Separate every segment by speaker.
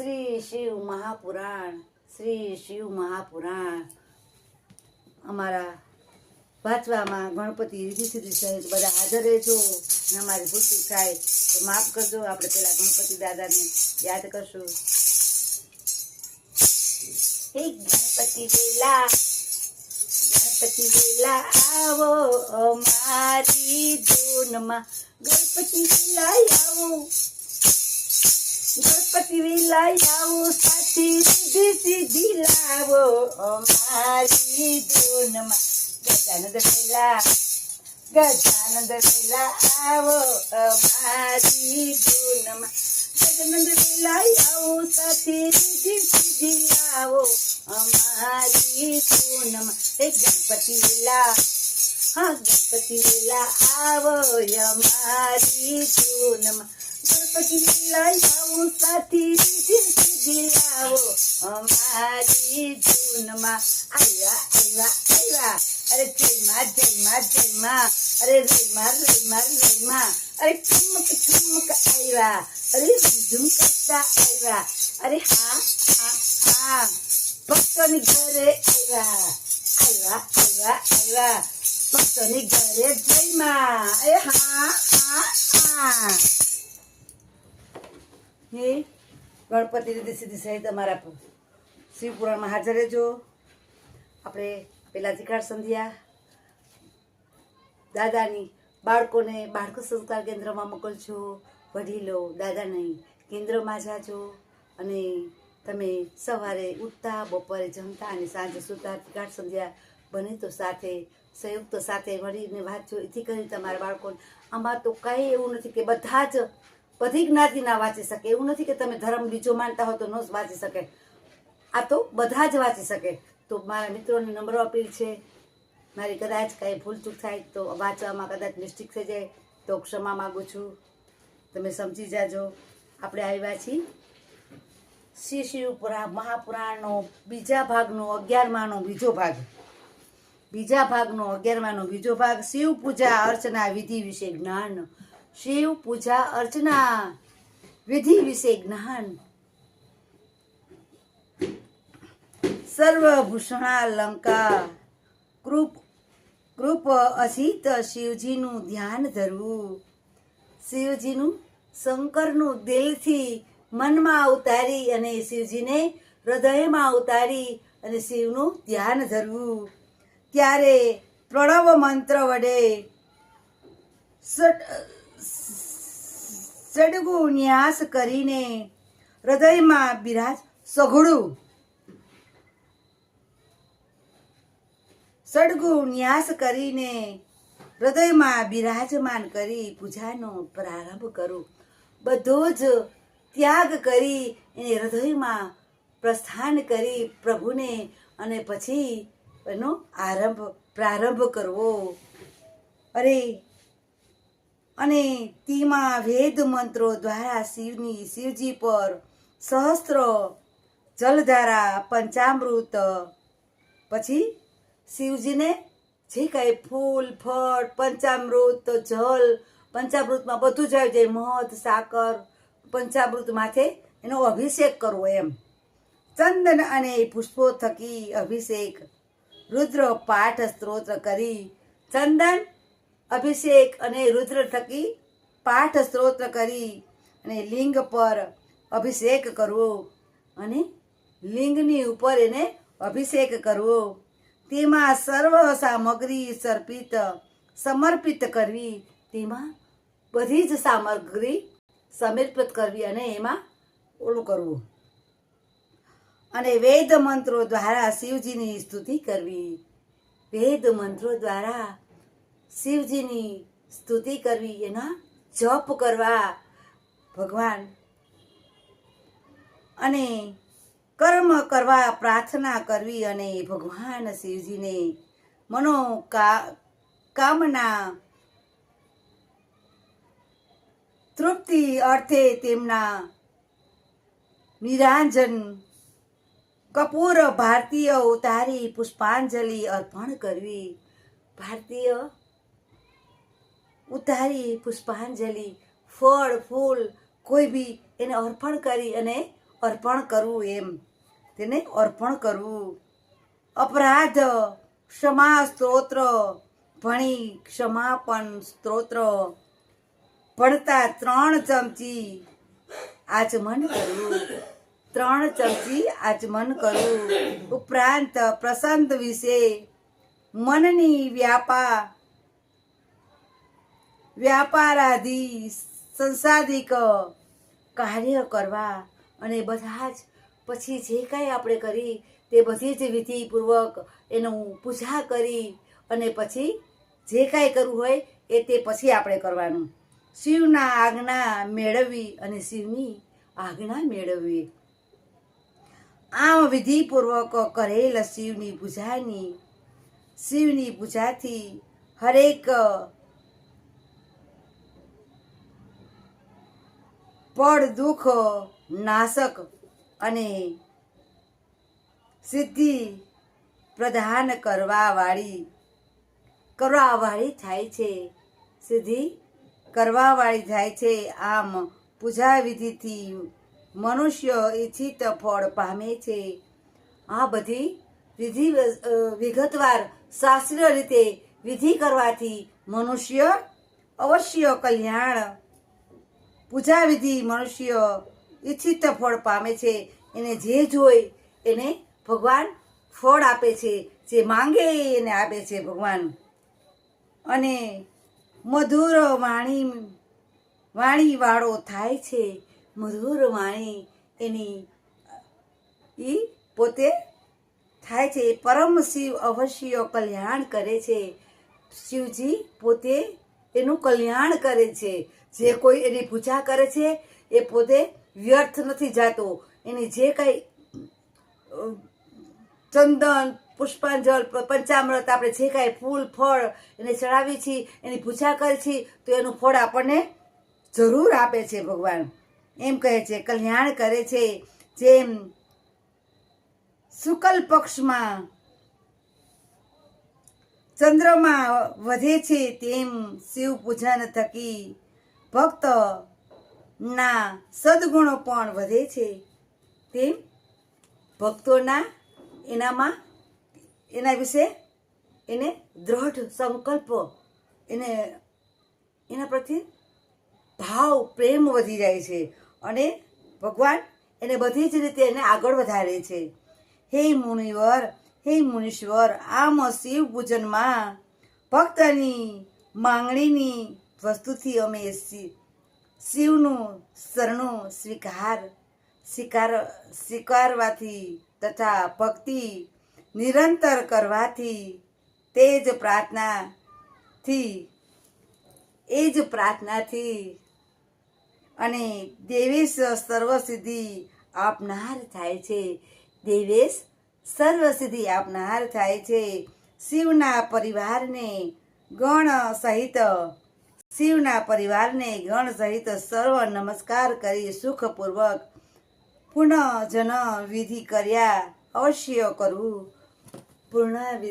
Speaker 1: શ્રી શિવ મહાપુરાણ, શ્રી શિવ મહાપુરાણ. અમારા વાંચવામાં ગણપતિ રીતિ સિદ્ધિ સહિત બધા હાજર રહેજો. અને અમારી ભૂલચૂક થાય તો માફ કરજો. આપણે પેલા ગણપતિ દાદાને યાદ કરશું. હે ગણપતિ વેલા ગણપતિ વેલા આવો અમારી ધૂનમાં. ગણપતિ વેલા આવો. ગણપતિ વિલાય આવો સાથી સીધી સીધી લાવો અમારી ધૂનમાં ગજાનંદ વેલા ગજાનંદ વેલા આવો અમારી ધૂનમાં ગજાનંદ વેલાય આવો સાથી સીધી સીધી લાવો અમારી ધૂનમાં હે ગણપતિ વેલા હા ગણપતિ વેલા આવો અમારી ધૂનમાં गणपतिलाई लाऊ साथी दिलाओ हमारी जुनमा आइवा आइवा आइवा अरे जयमा जयमा जयमा अरे रेमा रेमा रेमा अरे ठुमक ठुमक आइवा अरे झुमकता आइवा अरे हा हा हा पक्कन गरे आइवा आइवा आइवा आइवा पक्कन गरे जयमा ए हा हा हा હા? ગણપતિ રીતિ સિદ્ધિ સહિત અમારા શિવપુરાણમાં હાજર રહેજો. આપણે પેલા શિખાર સંધ્યા દાદાની બાળકોને બાળકો સંસ્કાર કેન્દ્રમાં મોકલજો, વડીલો દાદા નહીં કેન્દ્રમાં જાજો અને તમે સવારે ઉઠતા, બપોરે જમતા અને સાંજે સૂતા શિખાર સંધ્યા બને તો સાથે, સંયુક્ત સાથે મળીને વાંચજો એથી કરીને તમારા બાળકોને. આમાં તો કાંઈ એવું નથી કે બધા જ બધી જ્ઞાતિ ના વાંચી શકે. એવું નથી કે તમે ધર્મ બીજો માનતા હો તો ન વાંચી શકે. આ તો બધા જ વાંચી શકે. તો મારા મિત્રોને નંબર અપીલ છે. મારી કદાચ કાંઈ ભૂલચૂક થાય તો વાંચવામાં કદાચ મિસ્ટેક થઈ જાય તો ક્ષમા માગું છું. તમે સમજી જાજો. આપણે આવ્યા છીએ શ્રી શિવપુરા મહાપુરાણનો બીજા ભાગનો અગિયારમાનો બીજો ભાગ. બીજા ભાગનો અગિયારમાનો બીજો ભાગ. શિવ પૂજા, અર્ચના, વિધિ વિશે જ્ઞાન. શિવ પૂજા અર્ચના, વિધિ વિશે જ્ઞાન. સર્વભૂષણા લંકા. કૃપ કૃપ અસિત શિવજીનું ધ્યાન ધરવું. શિવજીનું શંકરનું દિલથી મનમાં ઉતારી અને શિવજીને હૃદયમાં ઉતારી અને શિવનું ધ્યાન ધરવું. ત્યારે પ્રણવ મંત્ર વડે સડગુ ન્યાસ કરીને હૃદયમાં બિરાજ સઘળું. સડગુ ન્યાસ કરીને હૃદયમાં બિરાજમાન કરી પૂજાનો પ્રારંભ કરું. બધો જ ત્યાગ કરી એને હૃદયમાં પ્રસ્થાન કરી પ્રભુને અને પછી એનો આરંભ પ્રારંભ કરવો. અરે અને તેમાં વેદ મંત્રો દ્વારા શિવની શિવજી પર સહસ્ત્ર જલધારા પંચામૃત. પછી શિવજીને જે કાંઈ ફૂલ, ફળ, પંચામૃત, જલ, પંચામૃતમાં બધું જ આવી જાય. મધ, સાકર, પંચામૃત માથે એનો અભિષેક કરવો એમ. ચંદન અને પુષ્પો થકી અભિષેક. રુદ્ર પાઠ સ્ત્રોત્ર કરી ચંદન અભિષેક અને રુદ્ર થકી પાઠ સ્ત્રોત્ર કરી અને લિંગ પર અભિષેક કરવો અને લિંગની ઉપર એને અભિષેક કરવો. તેમાં સર્વ સામગ્રી સર્પિત, સમર્પિત કરવી. તેમાં બધી જ સામગ્રી સમર્પિત કરવી અને એમાં ઓલું કરવું. અને વેદ મંત્રો દ્વારા શિવજીની સ્તુતિ કરવી. વેદ મંત્રો દ્વારા શિવજીની સ્તુતિ કરવી, એના જપ કરવા ભગવાન. અને કર્મ કરવા પ્રાર્થના કરવી અને ભગવાન શિવજીને મનો કામના તૃપ્તિ અર્થે તેમના નિરાંજન કપૂર ભારતીય ઉતારી પુષ્પાંજલિ અર્પણ કરવી. ભારતીય ઉતારી, પુષ્પાંજલિ, ફળ, ફૂલ, કોઈ બી એને અર્પણ કરી અને અર્પણ કરવું એમ. તેને અર્પણ કરવું. અપરાધ, ક્ષમા, સ્ત્રોત્ર, ભણી ક્ષમાપન સ્ત્રોત્ર. ભણતા ત્રણ ચમચી આચમન કરવું. ત્રણ ચમચી આચમન કરવું. ઉપરાંત પ્રસંત વિશે મનની વ્યાપા વ્યાપારાધિ સંસાધિક કાર્ય કરવા અને બધા જ પછી જે કાંઈ આપણે કરી તે બધી જ વિધિપૂર્વક એનું પૂજા કરી અને પછી જે કાંઈ કરવું હોય એ તે પછી આપણે કરવાનું. શિવના આજ્ઞા મેળવવી અને શિવની આજ્ઞા મેળવવી આમ વિધિપૂર્વક કરેલ શિવની પૂજાની, શિવની પૂજાથી હરેક પડ દુઃખ, નાશક અને સિદ્ધિ પ્રદાન કરવાવાળી કરવાવાળી થાય છે. સિદ્ધિ કરવાવાળી થાય છે. આમ પૂજા વિધિથી મનુષ્ય ઈચ્છિત ફળ પામે છે. આ બધી વિધિ વિગતવાર શાસ્ત્રીય રીતે વિધિ કરવાથી મનુષ્ય અવશ્ય કલ્યાણ પૂજા વિધિ મનુષ્ય ઈચ્છિત ફળ પામે છે. એને જે જોઈ એને ભગવાન ફળ આપે છે. જે માંગે એને આપે છે ભગવાન. અને મધુર વાણી વાણી વાળો થાય છે. મધુર વાણી એની એ પોતે થાય છે. પરમ શિવ અવશ્ય કલ્યાણ કરે છે. શિવજી પોતે એનું કલ્યાણ કરે છે. જે કોઈ એની પૂજા કરે છે, એ પોતે વ્યર્થ નથી જાતો. એની જે કંઈ ચંદન પુષ્પાંજલ પંચામૃત આપણે જે કાંઈ ફૂલ, ફળ એને ચડાવીએ છીએ, એની પૂજા કરીએ છીએ, તો એનું ફળ આપણને જરૂર આપે છે ભગવાન. એમ કહે છે, કલ્યાણ કરે છે. જેમ શુકલ પક્ષમાં ચંદ્રમાં વધે છે, તેમ શિવ પૂજન થકી ભક્ત ના સદગુણો પણ વધે છે. તેમ ભક્તોના એનામાં, એના વિશે એને દ્રઢ સંકલ્પ, એને, એના પ્રત્યે ભાવ, પ્રેમ વધી જાય છે અને ભગવાન એને બધી જ રીતે એને આગળ વધારે છે. હે મુનિવર, હે મુનીશ્વર, આમ શિવ પૂજનમાં ભક્તની માંગણીની વસ્તુથી અમે શિવનું શરણું સ્વીકાર સ્વીકાર, સ્વીકારવાથી તથા ભક્તિ નિરંતર કરવાથી તે જ પ્રાર્થનાથી એ જ પ્રાર્થનાથી અને દેવેશ સર્વસિદ્ધિ આપનાર થાય છે. દેવેશ સર્વસિદ્ધિ આપનાર થાય છે. શિવના પરિવારને ગણ સહિત શિવના પરિવારને ગણ સહિત સર્વ નમસ્કાર કરી સુખપૂર્વક પુનઃજન વિધિ કર્યા. અવશ્ય કરવું પૂર્ણ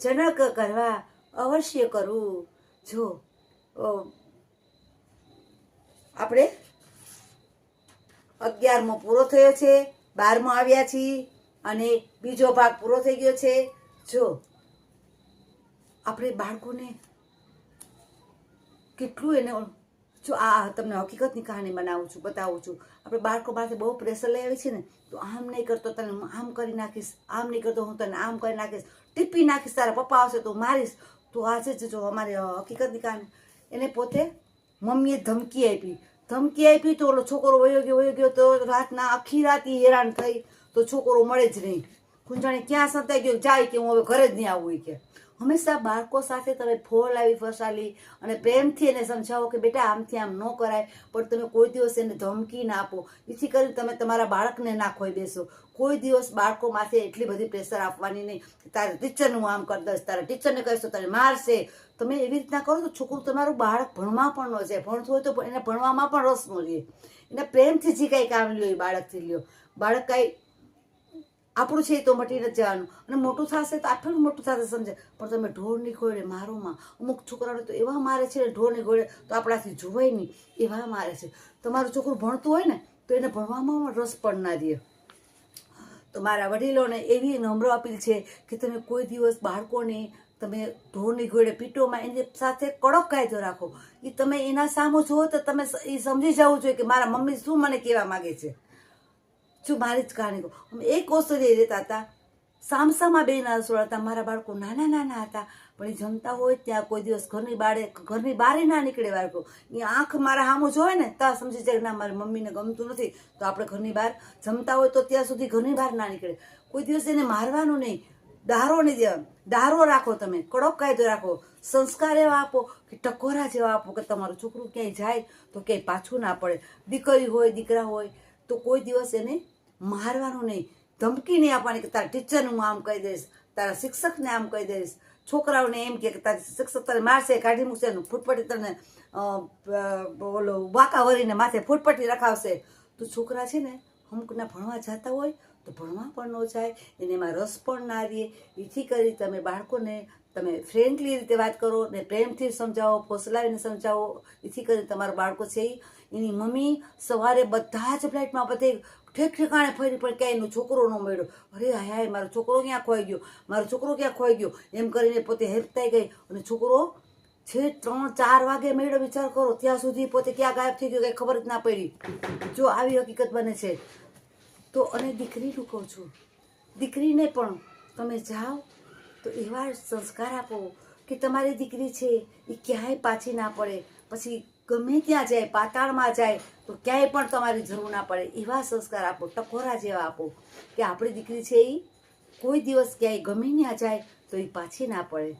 Speaker 1: જનક કરવા અવશ્ય કરવું જો આપણે અગિયારમો પૂરો થયો છે, બારમો આવ્યા છીએ અને બીજો ભાગ પૂરો થઈ ગયો છે. જો, આપણે બાળકોને કેટલું એને જો આ તમને હકીકતની કહાની બનાવું છું, બતાવું છું. આપણે બાળકો પાસે બહુ પ્રેશર લઈ આવી છે ને, તો આમ નહીં કરતો તને આમ કરી નાખીશ, આમ નહીં કરતો હું તને, આમ કરી નાખીશ, ટીપી નાખીશ તારા પપ્પા આવશે તો મારીશ. તો આજે જ જો અમારે હકીકતની કહાની. એને પોતે મમ્મીએ ધમકી આપી. ધમકી આપી તો ઓલો છોકરો વયો ગયો વયો ગયો, તો રાતના આખી રાત હેરાન થઈ, તો છોકરો મળે જ નહીં. કુંજાણી ક્યાં સંતાઈ ગયો? જાય કે હું હવે ઘરે જ નહીં આવું કે. હંમેશા બાળકો સાથે તમે ફોન લાવી ફસાલી અને પ્રેમથી એને સમજાવો કે બેટા આમથી આમ ન કરાય, પણ તમે કોઈ દિવસ એને ધમકી ના આપો. જેથી કરીને તમે તમારા બાળકને ના ખોઈ દેશો કોઈ દિવસ બાળકો માથે એટલી બધી પ્રેશર આપવાની નહીં. તારે ટીચરનું હું આમ કરી દઈશ, તારા ટીચરને કહીશ તો તને મારશે. તમે એવી રીતના કરો તો છોકરું તમારું બાળક ભણવા પણ ન જાય. ભણતું હોય તો એને ભણવામાં પણ રસ ન લે એને પ્રેમથી જે કાંઈ કામ લ્યો એ બાળકથી લ્યો. બાળક કાંઈ આપણું છે તો મટી નથી જવાનું. અને મોટું થશે તો આટલું મોટું થશે, સમજે? પણ તમે ઢોરની ઘોડે મારોમાં. અમુક છોકરાઓને તો એવા મારે છે ને ઢોરની ઘોડે તો આપણાથી જોવાય નહીં. એવા મારે છે. તમારું છોકરું ભણતું હોય ને, તો એને ભણવામાં રસ પણ ના દે. તો મારા વડીલોને એવી નમ્ર અપીલ છે કે તમે કોઈ દિવસ બાળકોને, તમે ઢોરની ઘોડે પીટોમાં એની સાથે કડક કાયદો રાખો. એ તમે એના સામો જુઓ તો તમે એ સમજી જવું જોઈએ કે મારા મમ્મી શું મને કહેવા માગે છે. શું મારી જ કહાની કહું. અમે એક ઓસરીએ રહેતા હતા. સામસામાં બે ના રસોડા હતા. મારા બાળકો નાના નાના હતા. પણ એ જમતા હોય ત્યાં કોઈ દિવસ ઘરની બારે ઘરની બારે ના નીકળે બાળકો. એ આંખ મારા સામું જોવે ને ત્યાં સમજી જાય ના, મારી મમ્મીને ગમતું નથી, તો આપણે ઘરની બહાર જમતા હોય તો ત્યાં સુધી ઘરની બહાર ના નીકળે. કોઈ દિવસ એને મારવાનું નહીં. દારો નહીં દેવાનો દારો રાખો તમે. કડક કાયદો રાખો. સંસ્કાર એવા આપો કે ટકોરા જેવા આપો કે તમારું છોકરું ક્યાંય જાય તો ક્યાંય પાછું ના પડે. દીકરી હોય, દીકરા હોય તો કોઈ દિવસ એને મારવાનું નહીં. ધમકી નહીં આપવાની કે તારા ટીચરને આમ કહી દઈશ, તારા શિક્ષકને આમ કહી દઈશ. છોકરાઓને એમ કે તારી શિક્ષક તને મારશે, કાઢી મૂકશે ફૂટપટ્ટી તને ઓલો વાંકા વરીને માથે ફૂટપટ્ટી રખાવશે. તો છોકરા છે ને, અમુકના ભણવા જતા હોય, તો ભણવા પણ ન જાય, એને એમાં રસ પણ ના રહે. એથી કરી તમે બાળકોને, તમે ફ્રેન્કલી રીતે વાત કરો ને પ્રેમથી સમજાવો, ફોસલાવીને સમજાવો. એથી કરી તમારા બાળકો છે એની મમ્મી સવારે બધા જ ફ્લાઇટમાં બધે ઠેક ઠેકાણે ફરી પણ ક્યાંય એનો છોકરો ન મળ્યો. અરે હાય મારો છોકરો ક્યાં ખોઈ ગયો? મારો છોકરો ક્યાં ખોઈ ગયો? એમ કરીને પોતે હેરતાઈ ગઈ. અને છોકરો છે ત્રણ, ચાર વાગે મેળો વિચાર કરો, ત્યાં સુધી પોતે ક્યાં ગાયબ થઈ ગયો, કંઈ ખબર જ ના પડી. જો આવી હકીકત બને છે. તો અને દીકરીનું કહું છું, દીકરીને પણ તમે જાઓ, તો એવા સંસ્કાર આપો કે તમારી દીકરી છે એ ક્યાંય પાછી ના પડે. પછી ગમે ત્યાં જાય, પાતાળમાં જાય, તો ક્યાંય પણ તમારી જરૂર ના પડે. એવા સંસ્કાર આપો, ટકોરા જેવા આપો કે આપણી દીકરી છે એ કોઈ દિવસ ક્યાંય ગમે ત્યાં જાય, તો એ પાછી ના પડે.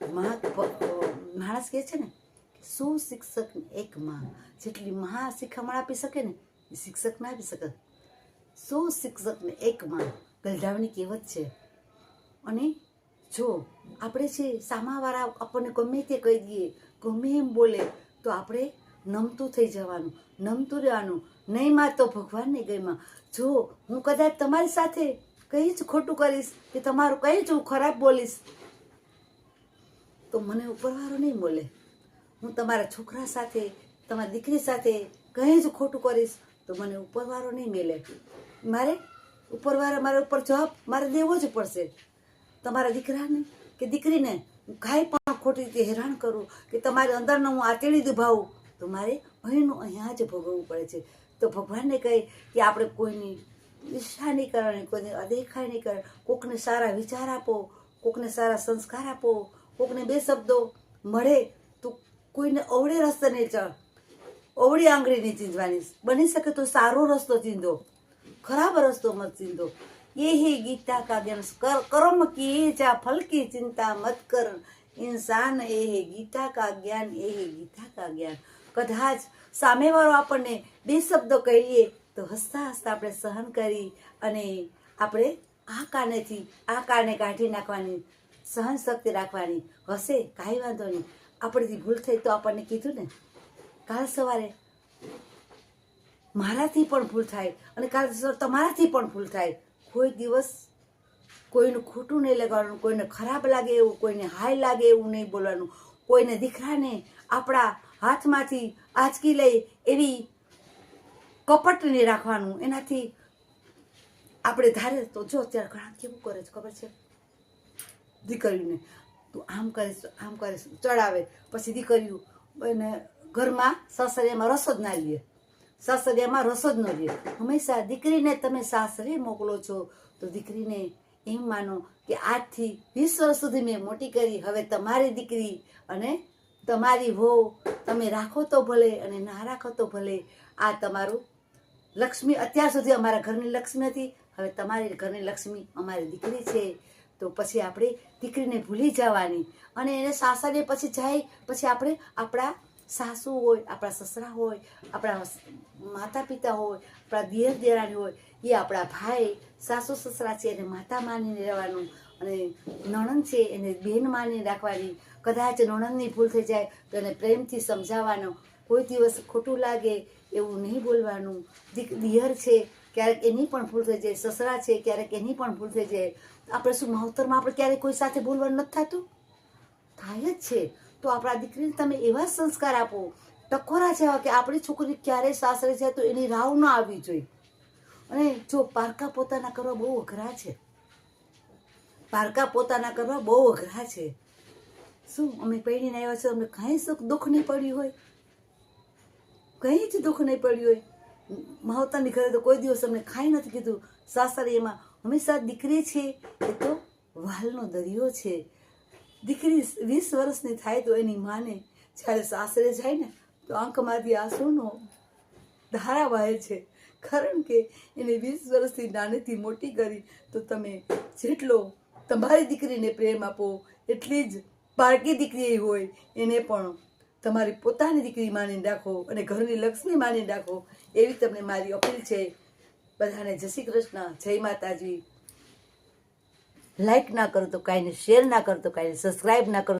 Speaker 1: માં માણસ કહે છે ને સુશિક્ષક એક માં જેટલી મહા શિખામણ આપી શકે ને, એ શિક્ષક ના આપી શકે. સુશિક્ષકને એક માં? ગલધાવની કહેવત છે. અને જો આપણે છે સામાવાળા આપણને ગમે તે કહી દઈએ, ગમે એમ બોલે તો આપણે નમતું થઈ જવાનું, નમતું રહેવાનું. નહીં માં તો ભગવાનને ગઈમાં જો હું કદાચ તમારી સાથે કંઈ જ ખોટું કરીશ, કે તમારું કંઈ જ હું ખરાબ બોલીશ, તો મને ઉપરવાળો નહીં બોલે. હું તમારા છોકરા સાથે, તમારી દીકરી સાથે કંઈ જ ખોટું કરીશ, તો મને ઉપરવાળો નહીં મેલે. મારે ઉપરવાળો મારા ઉપર જવાબ મારે દેવો જ પડશે. તમારા દીકરાને કે દીકરીને હું કાંઈ પણ ખોટી રીતે હેરાન કરું કે તમારી અંદરને હું આંતેડી દુભાવું તો મારે ભયનું અહીંયા જ ભોગવવું પડે છે. તો ભગવાનને કહે કે આપણે કોઈની ઈર્ષા નહીં કરવાની, કોઈને અદેખાઈ નહીં કરે કોકને સારા વિચાર આપો, કોકને સારા સંસ્કાર આપો, કોકને બે શબ્દો મળે તો કોઈને અવળે રસ્તે નહીં ચડ અવળી આંગળી નહીં ચીંધવાની. બની શકે તો સારો રસ્તો ચીંધો, ખરાબ રસ્તો મત ચીંધો. એ હે ગીતા કાવ્યનું કર્મ કી જા ફલકી ચિંતા મત કર. ઇન્સાન એ હે, ગીતા કા જ્ઞાન એ હે, ગીતા કા જ્ઞાન. કદાચ સામેવાળો આપણને બે શબ્દો કહીએ તો હસતા હસતા આપણે સહન કરી અને આપણે આ કાનેથી, આ કાને કાઢી નાખવાની, સહન શક્તિ રાખવાની. હશે, કાંઈ વાંધો નહીં. આપણેથી ભૂલ થઈ તો આપણને કીધું ને? કાલ સવારે મારાથી પણ ભૂલ થાય અને કાલ તમારાથી પણ ભૂલ થાય. કોઈ દિવસ કોઈનું ખોટું નહીં લગાડવાનું, કોઈને ખરાબ લાગે એવું, કોઈને હાય લાગે એવું નહીં બોલવાનું. કોઈને દીકરાને આપણા હાથમાંથી આંચકી લઈ એવી કપટ નહીં રાખવાનું. એનાથી આપણે ધારે તો જો અત્યારે ઘણા કેવું કરે છે, ખબર છે? દીકરીને તું આમ કરીશ આમ કરીશ, ચડાવે. પછી દીકરીઓ એને ઘરમાં સાસરિયામાં રસો જ ના લઈએ સાસરિયામાં રસો જ ન લે. હંમેશા દીકરીને તમે સાસરે મોકલો છો, તો દીકરીને એમ માનો કે આજથી વીસ વર્ષ સુધી મેં મોટી કરી, હવે તમારી દીકરી અને તમારી હો તમે રાખો તો ભલે અને ના રાખો તો ભલે. આ તમારું લક્ષ્મી, અત્યાર સુધી અમારા ઘરની લક્ષ્મી હતી, હવે તમારી ઘરની લક્ષ્મી અમારી દીકરી છે. તો પછી આપણે દીકરીને ભૂલી જવાની અને એને સાસરે પછી જાય, પછી આપણે આપણા સાસુ હોય, આપણા સસરા હોય, આપણા માતા પિતા હોય, આપણા દિયર દેરાણી હોય, એ આપણા ભાઈ, સાસુ, સસરા છે એને માતા માનીને રહેવાનું અને નણંદ છે એને બેન માનીને રાખવાની. કદાચ નણંદની ભૂલ થઈ જાય તો એને પ્રેમથી સમજાવવાનો. કોઈ દિવસ ખોટું લાગે એવું નહીં બોલવાનું. દીક, દિયર છે, ક્યારેક એની પણ ભૂલ થઈ જાય, સસરા છે, ક્યારેક એની પણ ભૂલ થઈ જાય. આપણે શું માવતરમાં આપણે ક્યારેક કોઈ સાથે બોલવાનું નથી થતું? થાય જ છે. તો આપણા દીકરીને તમે એવા સંસ્કાર આપો. ટકોરા જેવા કે આપણી છોકરી ક્યારે સાસરે જાય તો એની રાવ ન આવવી જોઈએ. અને જો પારકા પોતાના કરવા બહુ અઘરા છે. પારકા પોતાના કરવા બહુ અઘરા છે. શું અમે પહેરીને આવ્યા છે, અમને કાંઈ સુખ દુઃખ નહીં પડ્યું હોય? કંઈ જ દુઃખ નહીં પડ્યું હોય. માવતાની ઘરે તો કોઈ દિવસ અમને ખાઈ નથી કીધું. સાસરે એમાં હંમેશા દીકરી છે, એ તો વાલનો દરિયો છે. દીકરી વીસ વર્ષની થાય તો એની માને. જ્યારે સાસરે જાય ને, તો આંખમાંથી આંસુનો ધારા વહે છે. કારણ કે એને વીસ વર્ષથી નાનેથી મોટી કરી, તો તમે જેટલો તમારી દીકરીને પ્રેમ આપો, એટલી જ બાળકી દીકરી હોય. એને પણ તમારી પોતાની દીકરી માની રાખો અને ઘરની લક્ષ્મી માની રાખો એવી તમને મારી અપીલ છે. બધાને જય શ્રી કૃષ્ણ, જય માતાજી. લાઈક ના કરો તો કાંઈ શેર ના કરો તો કાંઈ સબસ્ક્રાઈબ ના કરો